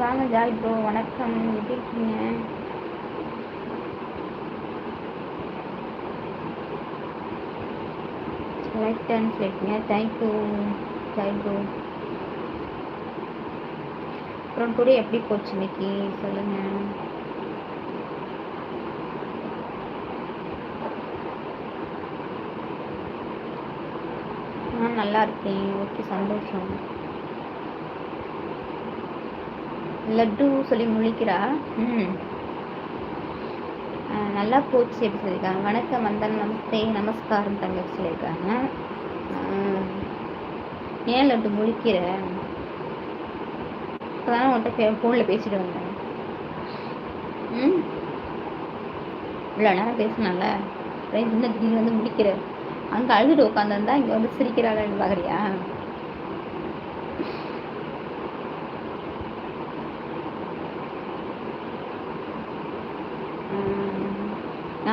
வாங்க Joy bro வணக்கம். எப்படி இருக்கீங்க? லைக் டன் சொல்லிட்டீங்க தேங்க்யூ ஜாய் ப்ரோ அப்புறம் கூட எப்படி போச்சு இன்னைக்கு? சொல்லுங்க. நான் நல்லா இருக்கேன். ஓகே சந்தோஷம். லட்டு சொல்லி முழிக்கிறா. ம். நல்லா போச்சு எப்படி சொல்லியிருக்காங்க? வணக்கம் வந்தன் நமஸ்தே நமஸ்காரம் தங்கச்சி சொல்லியிருக்காங்க. ஏன் லட்டு முழிக்கிற? இப்போதானே உன்கிட்ட ஃபோனில் பேசிட்டு வந்தேன். ம். இவ்வளோ நேரம் பேசினால இன்னும் திடீர்னு வந்து முடிக்கிற அங்கே அழுதுட்டு உட்காந்துருந்தா இங்கே வந்து சிரிக்கிறாளன்னு பார்க்குறியா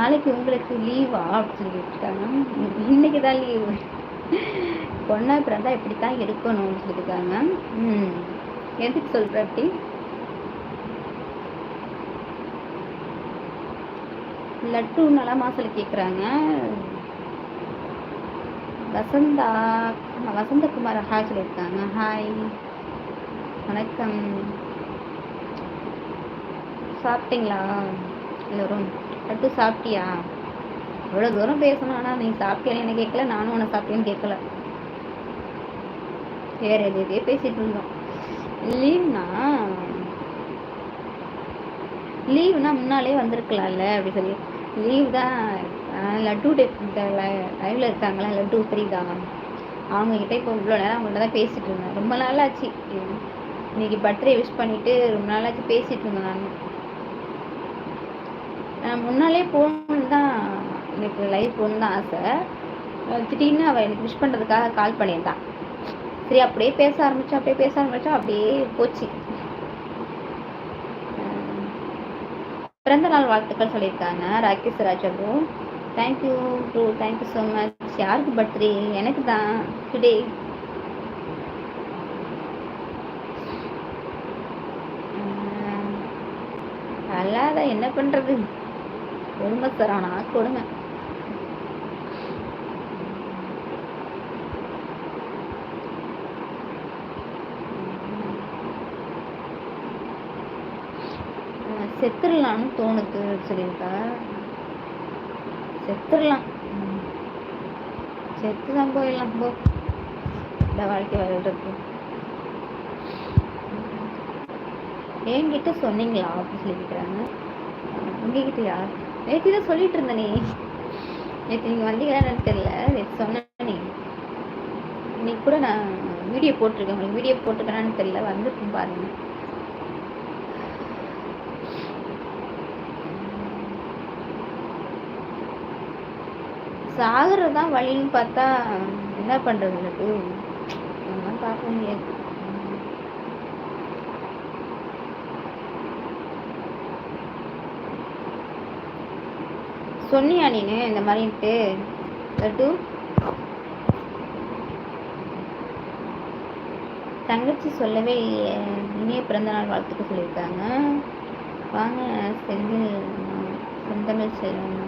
நாளைக்கு உங்களுக்கு லீவா அப்படின்னு சொல்லி கேட்டுருக்காங்க இன்னைக்கு தான் லீவு பொண்ணா பிறந்தா இப்படித்தான் இருக்கணும்னு சொல்லியிருக்காங்க ம். எதுக்கு சொல்கிற அப்படி? லட்டு நலமா சொல்லி கேட்குறாங்க வசந்தா வசந்தகுமார் ஹாய் சொல்லியிருக்காங்க. ஹாய் வணக்கம். சாப்பிட்டீங்களா? எல்லோரும்? லட்டு சாப்பிட்டியா? இவ்வளோ தூரம் பேசணும். ஆனால் நீ சாப்பிட்டியான்னு என்ன கேட்கல? நானும் உன்னை சாப்பிட்டேன்னு கேட்கல. வேற எது எதையோ பேசிட்டு இருந்தோம். லீவ்னா? லீவ்னா முன்னாலே வந்திருக்கலாம்ல அப்படி சொல்லி. லீவ் தான் ஆஹ் லட்டு இந்த லைவ்ல இருக்காங்களா லட்டு தெரியுதா அவங்க கிட்ட இப்போ இவ்வளோ நேரம் அவங்கள்ட்ட தான் பேசிட்டு இருந்தேன். ரொம்ப நாள் ஆச்சு இன்னைக்கு பர்த்டே விஷ் பண்ணிட்டு ரொம்ப நாள் ஆச்சு பேசிட்டு இருந்தேன் நான். முன்னாலே போகணுன்னு தான் எனக்கு லைவ் போகணுன்னு தான் ஆசை. திடீர்னு அவள் எனக்கு விஷ் பண்ணுறதுக்காக கால் பண்ணியிருந்தான் சரி அப்படியே பேச ஆரம்பிச்சா அப்படியே பேச ஆரம்பிச்சா அப்படியே போச்சு. பிறந்த நாள் வாழ்த்துக்கள் சொல்லியிருக்காங்க Rakesh Raja thank you bro thank you so much யாருக்கு பர்த்டே எனக்கு தான். டுடே அல்லாத என்ன பண்றது? கொடுமை சரவணா கொடுமை. செத்துடலான்னு செத்துடலாம்னு தோணுது சொல்லியிருக்கா. செத்துடலாம் செத்து தான் போயிடலாம் போ. இந்த வாழ்க்கை வாழ்றதுக்கு. என்கிட்ட சொன்னீங்களா? அப்படின்னு உங்ககிட்ட யார் நேற்று தான் சொல்லிட்டு இருந்தனே. நேற்று நீங்கள் வந்தீங்களா எனக்கு தெரியல. நேற்று சொன்னேனே. இன்னைக்கு கூட நான் வீடியோ போட்டிருக்கேன். உங்களுக்கு வீடியோ போட்டிருக்கேனான்னு தெரியல. வந்துருக்கும் பாருங்க. சாகுறது தான் வழின்னு பார்த்தா என்ன பண்றது எனக்கு? பார்க்க முடியாது. சொன்னியா நீனு? இந்த மாதிரின்ட்டு லட்டு தங்கச்சி சொல்லவே இனிய பிறந்தநாள் வாழ்த்துக்க சொல்லியிருக்காங்க. வாங்க Senthil Senthamizh Selvam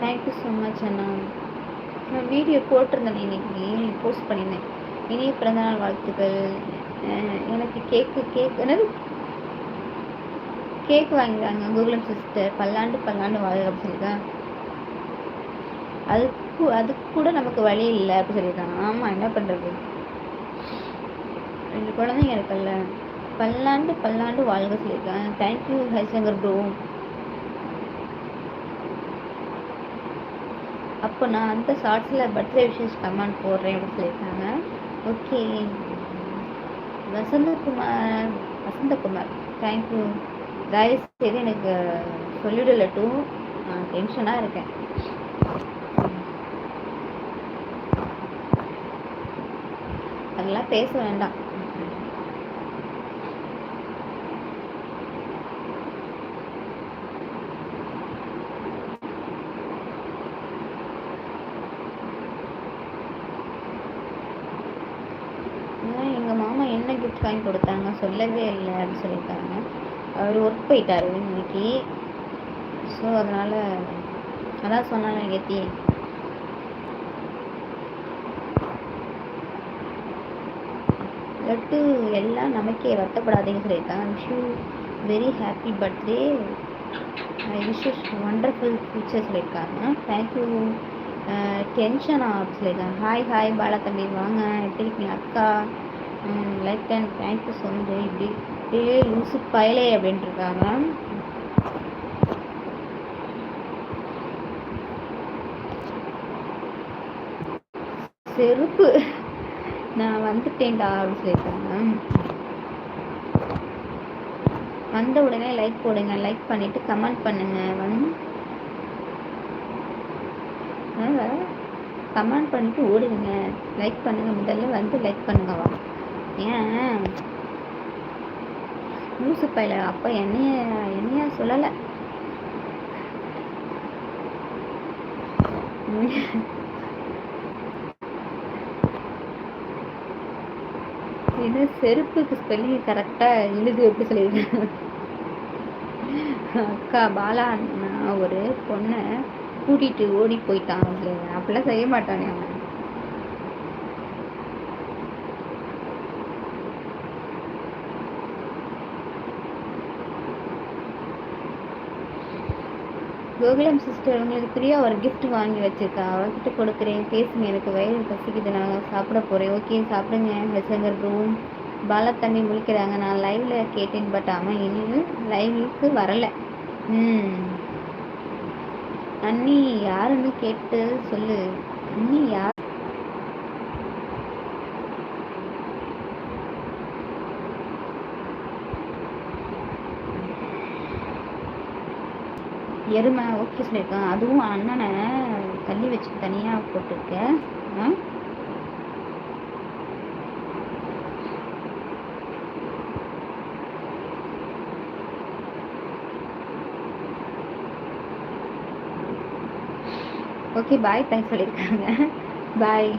thank you so much அண்ணா. நான் வீடியோ போட்டிருந்தேன் இன்னைக்கு. போஸ்ட் பண்ணியிருந்தேன். இனிய பிறந்தநாள் வாழ்த்துக்கள். எனக்கு கேக்கு கேக் என்னது? கேக் வாங்கிட்டாங்க கோகுலம் சிஸ்டர் பல்லாண்டு பல்லாண்டு வாழ்க அப்படின்னு சொல்லியிருக்காங்க அதுக்கு அதுக்கு கூட நமக்கு வழி இல்லை அப்படின்னு சொல்லியிருக்காங்க. ஆமாம் என்ன பண்ணுறது ரெண்டு குழந்தைங்க இருக்குல்ல. பல்லாண்டு பல்லாண்டு வாழ்க சொல்லியிருக்காங்க. தேங்க்யூ ஹரிசங்கர் ப்ரோ அப்போ நான் அந்த ஷார்ட்ஸில் பர்த்டே விஷஸ் கமெண்ட் போடுறேன் அப்படின்னு சொல்லியிருக்காங்க. ஓகே வசந்தகுமார் வசந்தகுமார். தேங்க்யூ தயவு செய்து எனக்கு சொல்லிடலட்டும் நான் டென்ஷனாக இருக்கேன். அதெல்லாம் பேச வேண்டாம். என்ன கிஃப்ட் வாங்கி கொடுத்தாங்க? சொல்லவே இல்லை அப்படின்னு சொல்லியிருக்காங்க. அவர் ஒர்க் போயிட்டார் இன்னைக்கு. ஸோ அதனால் அதான் சொன்னாங்க கெத்தி. லட்டு எல்லாம் நமக்கே வருத்தப்படாதீங்க சொல்லியிருக்காங்க wish you very happy birthday wish wonderful future சொல்லியிருக்காங்க தேங்க்யூ டென்ஷன் ஆஃப் சொல்லியிருக்காங்க ஹாய் ஹாய் பாலா தம்பி. வாங்க. எப்படி இருக்கீங்க அக்கா? Like and thank you so much இப்படி அப்படியே லூசு பயலே அப்படின்ட்டுருக்காங்க. செருப்பு. நான் வந்துட்டேன்டா அப்படின்னு சொல்லியிருக்காங்க. வந்த உடனே லைக் போடுங்க. லைக் பண்ணிட்டு கமெண்ட் பண்ணுங்க. வந்து கமெண்ட் பண்ணிட்டு ஓடுங்க. லைக் பண்ணுங்க. முதல்ல வந்து லைக் பண்ணுங்க வா ஏன்? லூசு பையில. அப்ப என்னைய என்னைய சொல்லலை. இது செருப்புக்கு ஸ்பெல்லிங் கரெக்டாக எழுது எப்படி சொல்லியிருக்கேன் அக்கா பாலா அண்ணா ஒரு பொண்ணை கூட்டிட்டு ஓடி போயிட்டான். அப்படிலாம் செய்ய மாட்டானே அவன். கோகுலம் சிஸ்டர் உங்களுக்கு பிரியா ஒரு கிஃப்ட் வாங்கி வச்சிருக்கா. அவர்கிட்ட கொடுக்குறேன். பேசுங்க எனக்கு வயிறு பசிக்குது. நான் சாப்பிட போகிறேன் ஓகே சாப்பிடுங்க. வெசங்கர் ரூம் பாலா தண்ணி முழிக்கிறாங்க. நான் லைவில் கேட்டேன் பட் அவன் இன்னும் லைவுக்கு வரலை. ம். அண்ணி யாருன்னு கேட்டு சொல்லு. அண்ணி யார்? எருமை ஓகே சொல்லியிருக்கேன் அதுவும் அண்ணனை தள்ளி வச்சு தனியாக போட்டிருக்கேன் ஓகே பாய் தேங்க்ஸ் சொல்லியிருக்காங்க. பாய்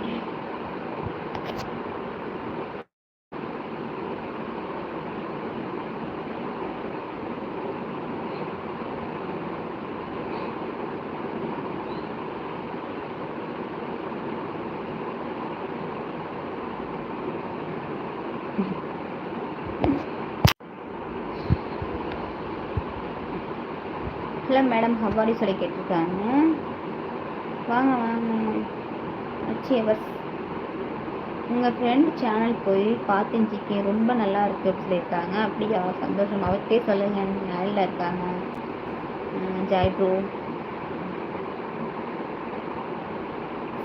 ஹலோ மேடம் ஹவாரி சொல்லி கேட்டிருக்காங்க. வாங்க வாங்க. அச்சி எவர்ஸ் உங்கள் ஃப்ரெண்ட் சேனல் போய் பார்த்துச்சிக்கேன் ரொம்ப நல்லா இருக்கு அப்படி சொல்லியிருக்காங்க. அப்படியா? சந்தோஷம். அவர்கிட்டே சொல்லுங்க. நல்ல இருக்காங்க. ஜாய் ப்ரோ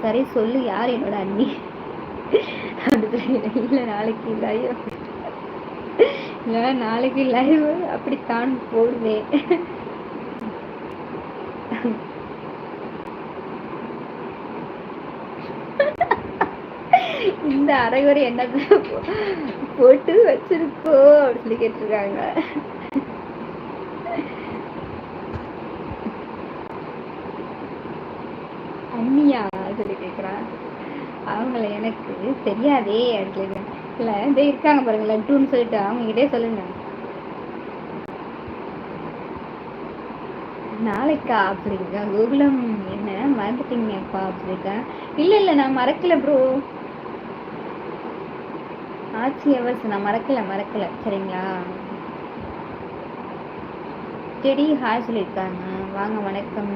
சரி சொல்லு. யார் என்னோட அண்ணி? அப்படி இல்லை நாளைக்கு லைவ் இல்லை நாளைக்கு லைவ் அப்படித்தான் போடுவேன். இந்த அரைகுறை என்ன போட்டு வச்சிருக்கோ அப்படின்னு சொல்லி கேட்டிருக்காங்க. அண்ணியா சொல்லி கேட்குறான் அவங்கள எனக்கு தெரியாதே அப்படின்னு இல்லை இதே இருக்காங்க பாருங்க லட்டுன்னு சொல்லிட்டு அவங்ககிட்டே சொல்லுங்க. நாளைக்கா அப்படிங்க கோகுலம் என்ன மறந்துட்டீங்கப்பா அப்படிங்க இல்லை இல்லை நான் மறக்கல ப்ரோ ஆட்சி எவர்ஸ் நான் மறக்கல மறக்கல. சரிங்களா? செடி ஹாய் சொல்லியிருக்காங்க. வாங்க வணக்கம்.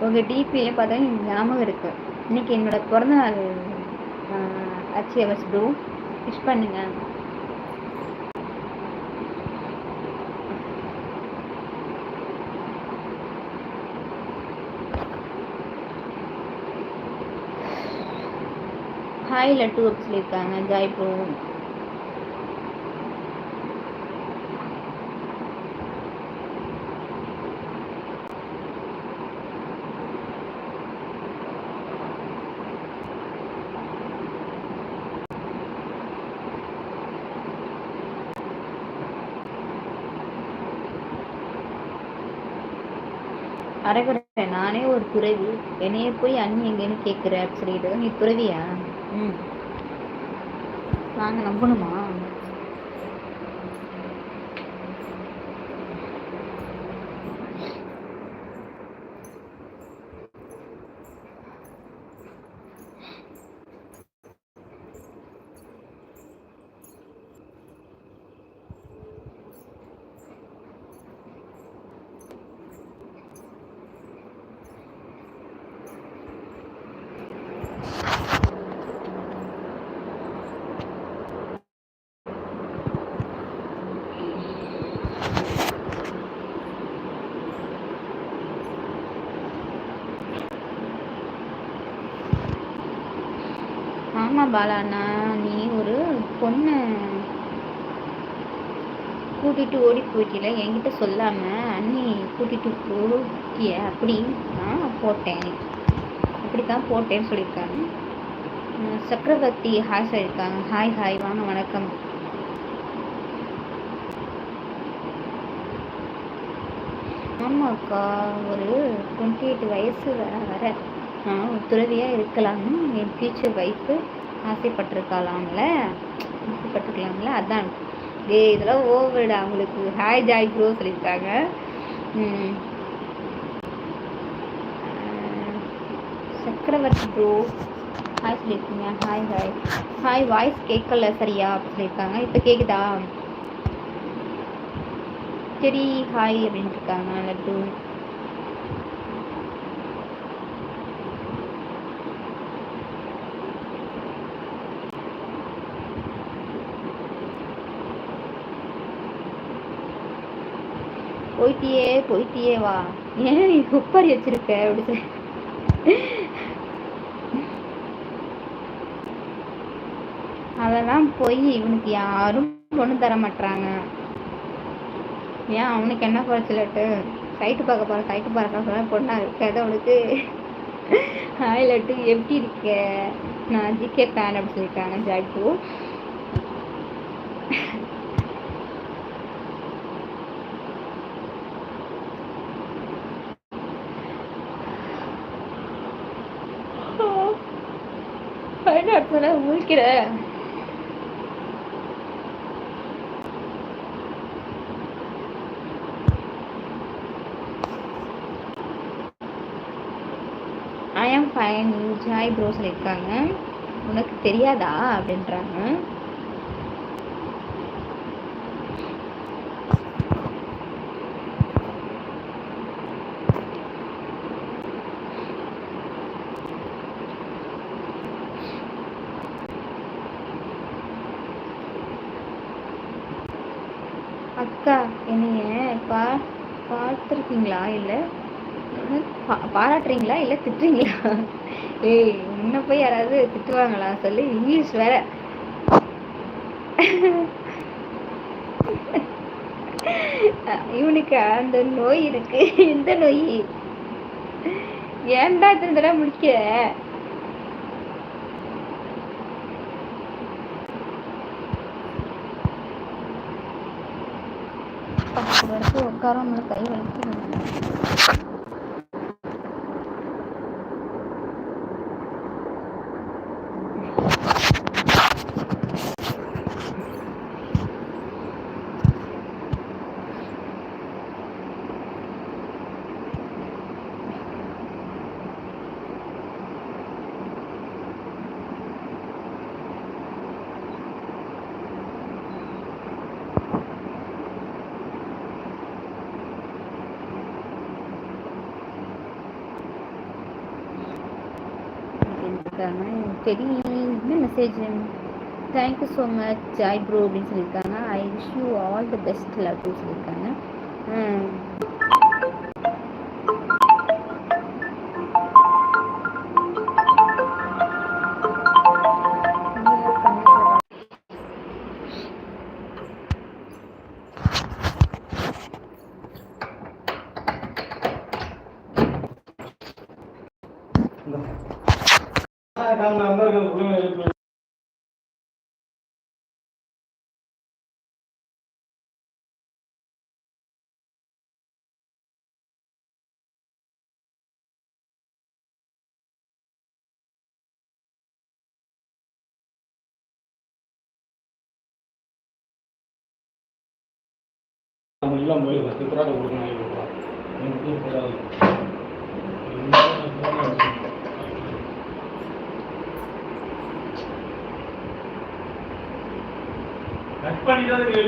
உங்கள் டிபியில் பார்த்தா ஞாபகம் இருக்கு. இன்னைக்கு என்னோட பிறந்த நாள் ஆட்சி எவர்ஸ் ப்ரோ விஷ் பண்ணுங்க. ஹாய் லட்டு சொல்லியிருக்காங்க ஜாய் ப்ரோ அரகுறை நானே ஒரு துறவி என்னைய போய் அண்ணி எங்கேன்னு கேட்குற சொல்லிட்டு நீ துறவியா ம். நாங்கள் நம்பணுமா? ஆமாம் பாலாண்ணா நீ ஒரு பொண்ணை கூட்டிட்டு ஓடி போயிட்டில என்கிட்ட சொல்லாம அண்ணி கூட்டிட்டு போட்டிய அப்படின்னு நான் போட்டேன். அப்படி தான் போட்டேன்னு சொல்லியிருக்காங்க. சக்கரவர்த்தி ஹாய் சொல்லியிருக்காங்க ஹாய் ஹாய் வாங்க வணக்கம். ஆமாக்கா ஒரு டுவெண்ட்டி எயிட் வயசு வர வர. நான் ஒரு துறவியாக இருக்கலாம்னு என் ஃப்யூச்சர் ஒய்ஃபு ஆசைப்பட்டிருக்கலாம்ல. ஆசைப்பட்டிருக்கலாம்ல அதான். டே இதெல்லாம் ஓவர்டா அவங்களுக்கு. ஹாய் ஜாய் ப்ரோ சொல்லியிருக்காங்க. சக்கரவர்த்தி ப்ரோ ஹாய் சொல்லியிருக்கீங்க. ஹாய் ஹாய் ஹாய் வாய்ஸ் கேட்கல சரியா அப்படி சொல்லியிருக்காங்க. இப்போ கேட்குதா சரி ஹாய் அப்படின்ட்டு இருக்காங்க. லட்டு போயிட்டியே போயிட்டியே வா. ஏன் நீ குப்பரி வச்சிருக்க? அப்படி சொல்லி. அதெல்லாம் போய் இவனுக்கு யாரும் பொண்ணு தர மாட்டாங்க ஏன் அவனுக்கு என்ன குறைச்சலட்டு சைட்டு பார்க்க போற சைட்டு பார்க்க போற பொண்ணா இருக்காது அவனுக்கு ஹாய் லட்டு எப்படி இருக்க? நான் ஜிகே ஃபேன் அப்படி சொல்லியிருக்காங்க ஜாய்பூ பைனாப்பிள் முழிக்கிற. ஐ ஆம் ஃபைன் ஜாய் ப்ரோ சொல்லியிருக்காங்க. உனக்கு தெரியாதா? அப்படின்றாங்க. அக்கா என்னைய பா பார்த்துருக்கீங்களா? இல்லை பா பாராட்டுறீங்களா? இல்லை திட்டுறீங்களா? ஏய் முன்ன போய் யாராவது திட்டுவாங்களா? சொல்லி இங்கிலீஷ் வேற. இவனுக்கு அந்த நோய் இருக்கு எந்த நோய்? ஏன்டா இத்தனை தடவை முடிக்க buscaron el caído. சரி என்ன message thank you so much Joy bro அப்படின்னு சொல்லியிருக்காங்க. I wish you all the best love சொல்லியிருக்காங்க. நம் நண்பர்கள் உரிமைகளுக்கு நம்ம எல்லாம் போய் பத்து பேராக கொடுக்கணும் பண்ணிதான் அதுக்கு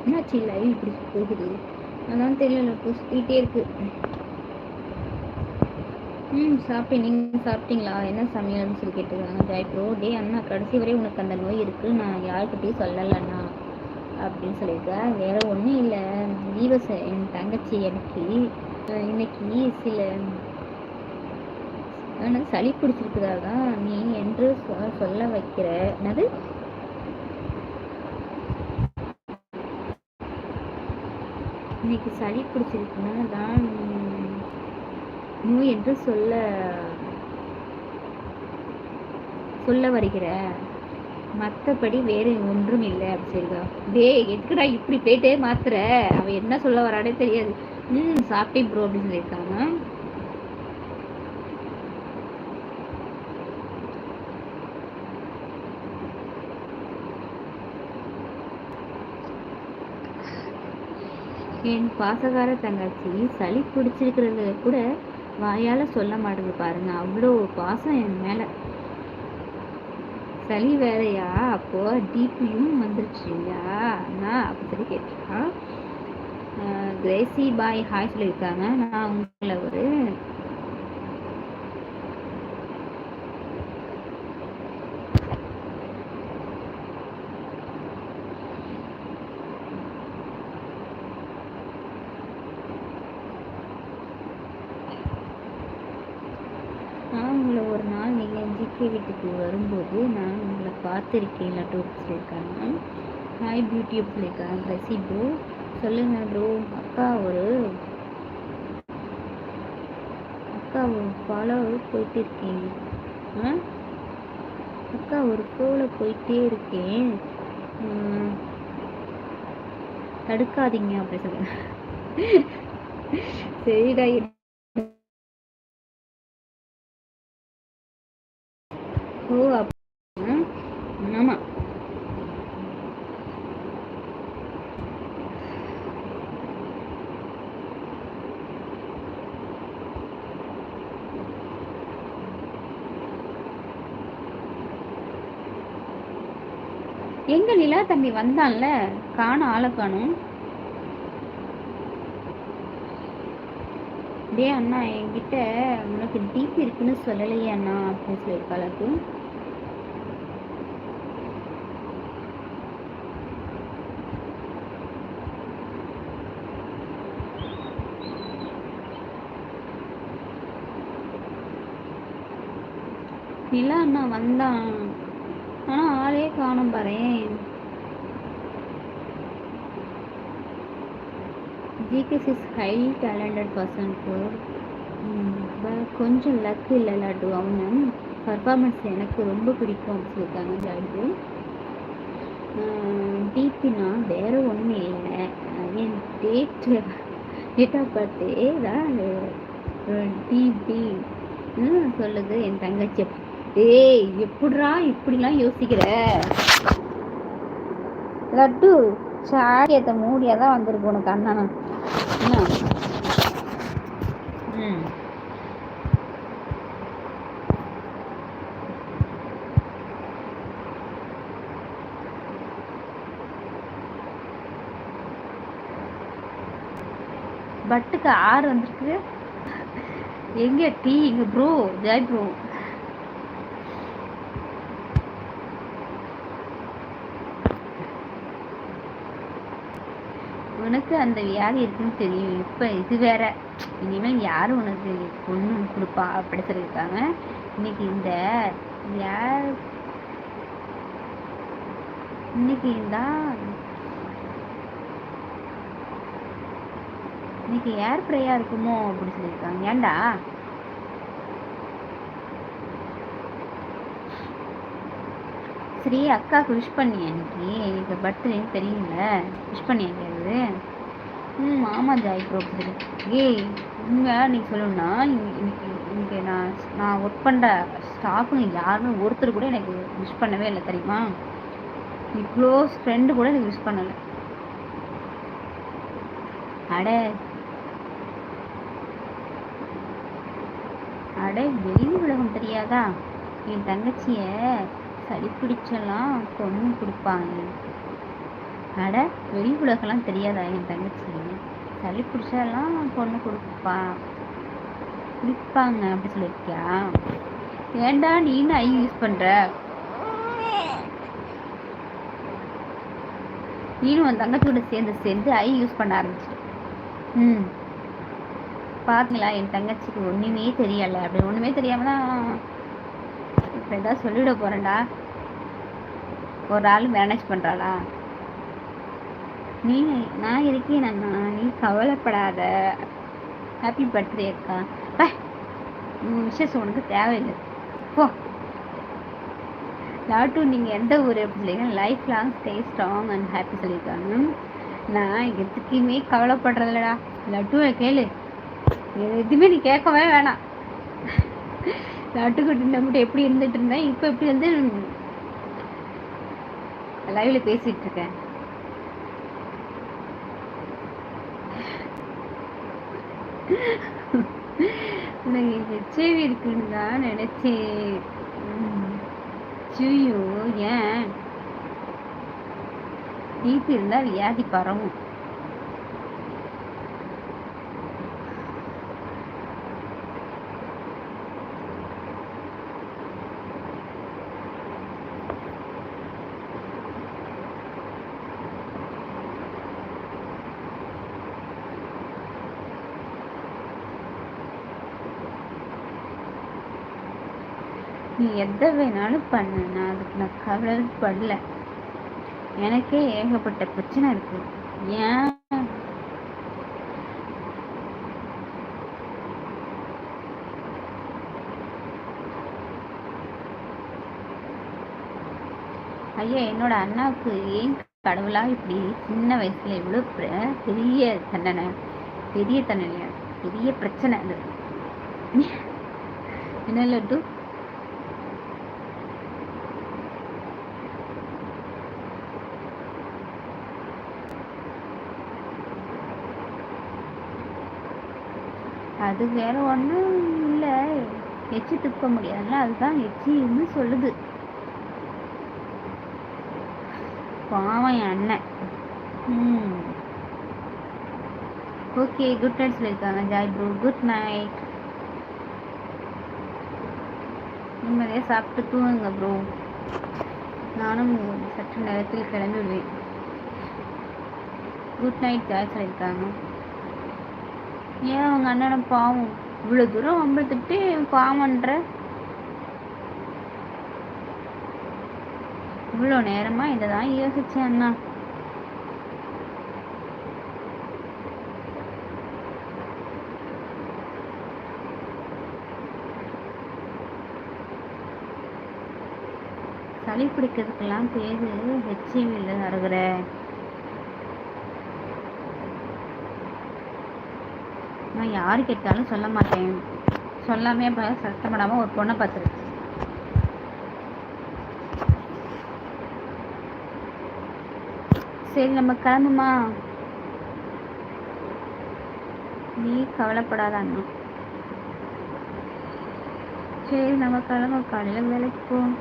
என்னாச்சு லைவ் இப்படி போகுது. அதான் தெரியல சுத்திட்டே இருக்கு. ம் சாப்பிட்டேன். நீங்கள் சாப்பிட்டீங்களா? என்ன சமையல்னு சொல்லி கேட்டுருக்காங்க. ஜாய் ப்ரோ டே அண்ணா கடைசி வரை உனக்கு அந்த நோய் இருக்கு. நான் யாருக்கிட்டையும் சொல்லலைண்ணா அப்படின்னு சொல்லியிருக்கேன் வேற ஒன்றும் இல்லை. தீவச என் தங்கச்சி எனக்கு இன்னைக்கு சில ஆனால் சளி பிடிச்சிருக்கிறதா தான் நீ என்று சொல்ல வைக்கிற. என்னது? இன்னைக்கு சளி பிடிச்சிருக்குன்னா தான் நோய் என்று சொல்ல சொல்ல வருகிற. மற்றபடி வேறு ஒன்றும் இல்லை அப்படி சொல்லிருக்கா டேய் எதுக்குடா இப்படி போயிட்டே மாத்துற? அவ என்ன சொல்ல வரானே தெரியாது. ம் சாப்பிட்டே ப்ரோ அப்படின்னு சொல்லியிருக்காங்க. என் பாசகார தங்கச்சி சளி பிடிச்சிருக்கிறது கூட வாயால சொல்ல மாட்டேங்குது பாருங்க. அவ்வளோ பாசம் என் மேல. சளி வேறையா? அப்போ டிபியும் வந்துருச்சுயா நான் அப்படி சொல்லி கேட்டிருக்கான். கிரேசி பாய் ஹாய் சொல்லியிருக்காங்க. நான் உங்களை ஒரு உங்களை ஒரு நாள் நீங்கள் ஜிகே வீட்டுக்கு வரும்போது நான் உங்களை பார்த்துருக்கேன் லட்டு சொல்லியிருக்காங்க ஹாய் பியூட்டி சொல்லியிருக்காங்க ரசி ப்ரோ சொல்லுங்க ப்ரோ அக்கா ஒரு அக்கா ஒரு ஃபாலோ போயிட்டு இருக்கேன். ஆ? அக்கா ஒரு ஃப்ளோவில் போயிட்டே இருக்கேன். உம், தடுக்காதீங்க அப்படி சொல்லுங்க சரிடா. ஓ அப் ஆ, ஆமா எங்க நிலா தம்பி வந்தான்ல காணும் ஆளை காணும். டே அண்ணா என்கிட்ட உனக்கு டிபி இருக்குன்னு சொல்லலையே அண்ணா அப்படின்னு சொல்லியிருக்காளுக்கு நிலா அண்ணா வந்தான். ஆனா ஆளே காணும் பாரேன். GK's is highly talented person for கொஞ்சம் லக் இல்லை லட்டு. அவனு பர்ஃபார்மன்ஸ் எனக்கு ரொம்ப பிடிக்கும் அப்படின்னு சொல்லியிருக்காங்க லட்டு. டிபினா வேறு ஒன்றும் இல்லை. என் டேட் டேட் ஆஃப் பர்த்டே தான் டிபி சொல்லுது என் தங்கச்சி. ஏய் எப்படிடா இப்படிலாம் யோசிக்கிற? லட்டு சாரியத்தை மூடியாக தான் வந்திருக்கு உனக்கு அண்ணன் என்ன? ம். பட்டுக்கு ஆறு வந்திருக்கு. எங்க டீ இங்க ப்ரோ ஜாய் ப்ரோ உனக்கு அந்த வியாதி இருக்குன்னு தெரியும். இப்ப இது வேற. இனிமேல் யாரும் உனக்கு பொண்ணு கொடுப்பா அப்படி சொல்லியிருக்காங்க. இன்னைக்கு இந்த யார்? இன்னைக்கு இந்த இன்னைக்கு ஏர் ப்ரேயா இருக்குமோ அப்படின்னு சொல்லியிருக்காங்க. ஏன்டா? சரி அக்காவுக்கு விஷ் பண்ணியா இன்னைக்கு. எனக்கு பர்த்டேன்னு தெரியல. விஷ் பண்ணியா எங்கேயாவது ம் ஆமாம் ஜாய் ப்ரோ ஏய் உண்மையாக நீங்கள் சொல்லணும்னா இன்னைக்கு இன்னைக்கு நான் நான் ஒர்க் பண்ணுற ஸ்டாஃபுங்க யாருமே ஒருத்தர் கூட எனக்கு விஷ் பண்ணவே இல்லை தெரியுமா? நீ க்ளோஸ் ஃப்ரெண்டு கூட எனக்கு விஷ் பண்ணலை. அட. அட வெளி உலகம் தெரியாதா? என் தங்கச்சியை. சளி பிடிச்செல்லாம் பொண்ணு கொடுப்பாங்க. அட வெளி உலகெல்லாம் தெரியாதா என் தங்கச்சி? சளி பிடிச்செல்லாம் பொண்ணு கொடுப்பா குடிப்பாங்க அப்படி சொல்லியிருக்கியா? ஏண்டா நீனு ஐ யூஸ் பண்ற? நீனும் உன் தங்கச்சியோட சேர்ந்து சேர்ந்து ஐ யூஸ் பண்ண ஆரம்பிச்சு ம். பார்த்தீங்களா என் தங்கச்சிக்கு ஒன்றுமே தெரியலை. அப்படி ஒன்றுமே தெரியாமல் தான் இப்ப ஏதாவது சொல்லிட போறேன்டா. ஒரு ஆள் மேனேஜ் பண்றாளா? நீ நான் இருக்கேன் நான் நீ கவலைப்படாத. ஹாப்பி பர்த்டே அக்கா. பா உன் விஷஸ் உனக்கு தேவையில்லை. போ. லாட்டு நீங்கள் எந்த ஊர் அப்படி life long stay strong and happy சொல்லியிருக்காங்க. நான் எதுக்குமே கவலைப்படுறதில்லடா. லட்டுவை கேளு. எதுவுமே நீ கேட்கவே வேணாம். லட்டுக்கிட்ட நம்மகிட்ட எப்படி இருந்துட்டு இருந்தேன். இப்போ எப்படி வந்து லைவ்ல பேசிட்டு இருக்கேன். நான் ஹெச்ஐவி இருக்குன்னு தான் நினைச்சேன். ஐயோ ஏன்? டிபி இருந்தால் வியாதி பரவும். எதை வேணாலும் பண்ணு. நான் அதுக்கு நான் கவலைப்படல எனக்கே ஏகப்பட்ட பிரச்சனை இருக்கு. ஏன்? ஐயா என்னோட அண்ணாவுக்கு ஏன் கடவுளா இப்படி சின்ன வயசுல இவ்வளவு பெரிய தண்டனை பெரிய தண்டனை பெரிய பிரச்சனை அது. என்ன லட்டு? அது வேற ஒன்றும் இல்லை. எச்சி துப்ப முடியாதுல்ல? அதுதான் எச்சின்னு சொல்லுது. பாவம் என் அண்ணன். ம். ஓகே குட் நைட் சொல்லியிருக்காங்க ஜாய் ப்ரோ குட் நைட் நிம்மதியாக சாப்பிட்டு தூங்குங்க ப்ரோ நானும் சற்று நேரத்தில் கிளம்பி விடுவேன் குட் நைட் ஜாய் சொல்லியிருக்காங்க. ஏன் அவங்க அண்ணனை பாவம்? இவ்வளோ தூரம் வம்பிழுத்துட்டு பாவன்ற இவ்வளோ நேரமா இதை தான் யோசிச்சேன் அண்ணா. சளி பிடிக்கிறதுக்கெல்லாம் பேரு ஹெச்ஐவியில் வருகிற நான் யாரு கேட்டாலும் சொல்ல மாட்டேன். சொல்லாமே அப்புறம் ஒரு பொண்ணை பார்த்துருக்கு சரி நம்ம கிளம்புமா? நீ கவலைப்படாத அண்ணா. சரி நம்ம கிளம்ப காலையில் வேலைக்கு போகணும்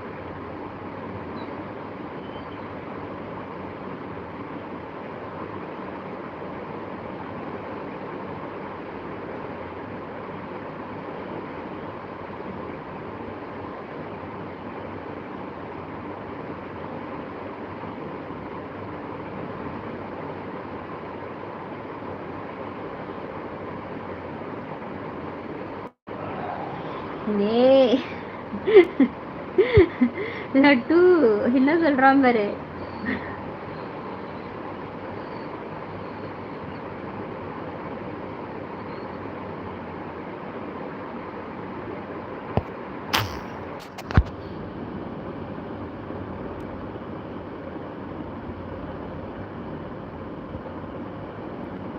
டேய் லட்டு என்ன பாரு.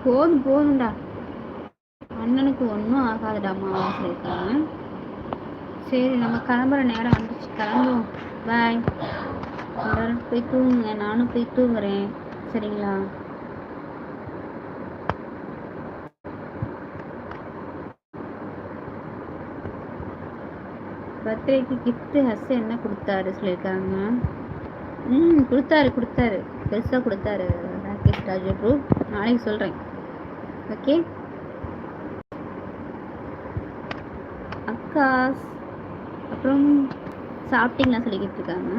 போதும் போதும்டா. அண்ணனுக்கு ஒன்றும் ஆகாதுடாமா சொல்லியிருக்காங்க சரி நம்ம கிளம்புற நேரம் வந்துச்சு. கிளம்புவோம். பாய் எல்லாரும் போய் தூங்குங்க. நானும் போய் தூங்குறேன். சரிங்களா? பர்த்டேக்கு கிஃப்ட் ஹஸ் என்ன கொடுத்தாரு சொல்லியிருக்காங்க? ம் கொடுத்தாரு கொடுத்தாரு. பெருசாக கொடுத்தாரு. ராகேஷ் ராஜு ப்ரூ நாளைக்கு சொல்கிறேன் ஓகே அக்காஸ் அப்புறம் சாப்பிட்டீங்களா சொல்லிக்கிட்டு இருக்காங்க?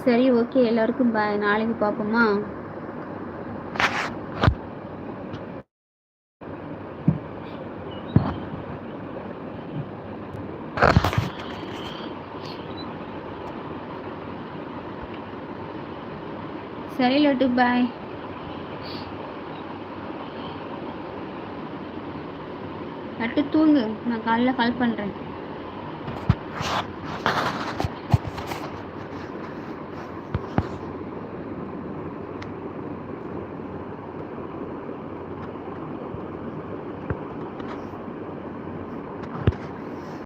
சரி ஓகே. எல்லாருக்கும் பாய் நாளைக்கு பார்ப்போமா? சரி லட்டு. பாய் லட்டு தூங்கு. நான் காலைல கால் பண்ணுறேன்